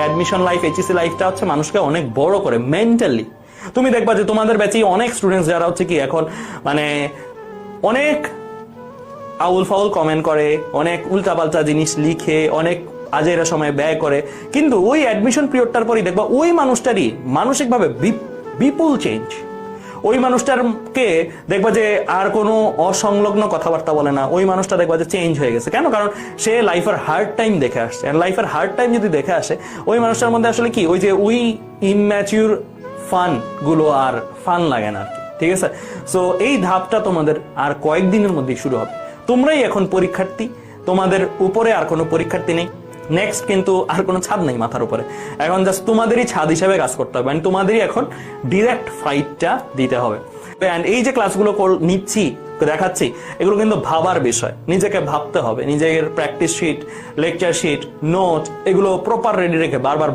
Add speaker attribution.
Speaker 1: Admission life HSC লাইফটা হচ্ছে মানুষকে অনেক বড় করে মেন্টালি তুমি দেখবা যে তোমাদের ব্যাচেই অনেক স্টুডেন্টস যারা হচ্ছে কি এখন মানে অনেক আউল ফাউল কমেন্ট করে, অনেক উল্টাপাল্টা জিনিস লিখে, অনেক আজেরা সময় ব্যয় করে। কিন্তু ওই অ্যাডমিশন পিরিয়ডটার পরই দেখবা ওই মানুষটারই মানসিকভাবে বিপ- বিপুল চেঞ্জ ওই মানুষটারকে দেখবা যে আর কোনো অসংলগ্ন কথাবার্তা বলে না। ওই মানুষটা দেখবা যে চেঞ্জ হয়ে গেছে। কেন? কারণ সে লাইফের হার্ড টাইম দেখে আসছে। লাইফের হার্ড টাইম যদি দেখে আসে, ওই মানুষটার মধ্যে আসলে কি? ওই যে ওই ইম্যাচিউর ফানগুলো আর ফান লাগে না ঠিক আছে? সো এই ধাপটা তোমাদের আর কয়েকদিনের মধ্যেই শুরু হবে। তোমরাই এখন পরীক্ষার্থী। তোমাদের উপরে আর কোনো পরীক্ষার্থী নেই। নেক্সট কিন্তু আর কোনো ছাদ নেই মাথার উপরে। এখন জাস্ট তোমাদেরই ছাদ হিসেবে কাজ করতে হবে। অ্যান্ড তোমাদেরই এখন ডিরেক্ট ফাইটটা দিতে হবে। অ্যান্ড এই যে ক্লাসগুলো নিচ্ছি, দেখাচ্ছি, এগুলো কিন্তু ভাবার বিষয়। নিজেকে ভাবতে হবে। নিজের practice sheet lecture sheet note এগুলো প্রপার রেডি রেখে বারবার